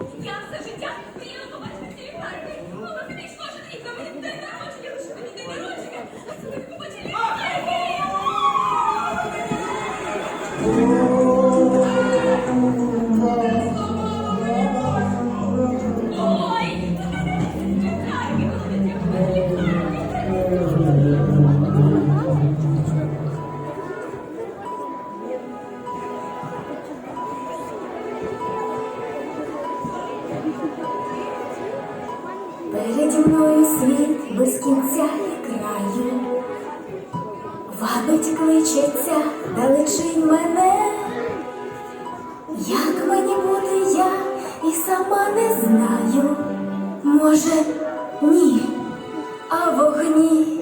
Я все життя мріяла побачити ці лікарні. Мама піде кожен рік на мені день народження, лише мені день народження. А це не побачили Переді мною світ без кінця і краю, вабить кличеться, далечить мене, як мені бути я і сама не знаю, може, ні, а вогні.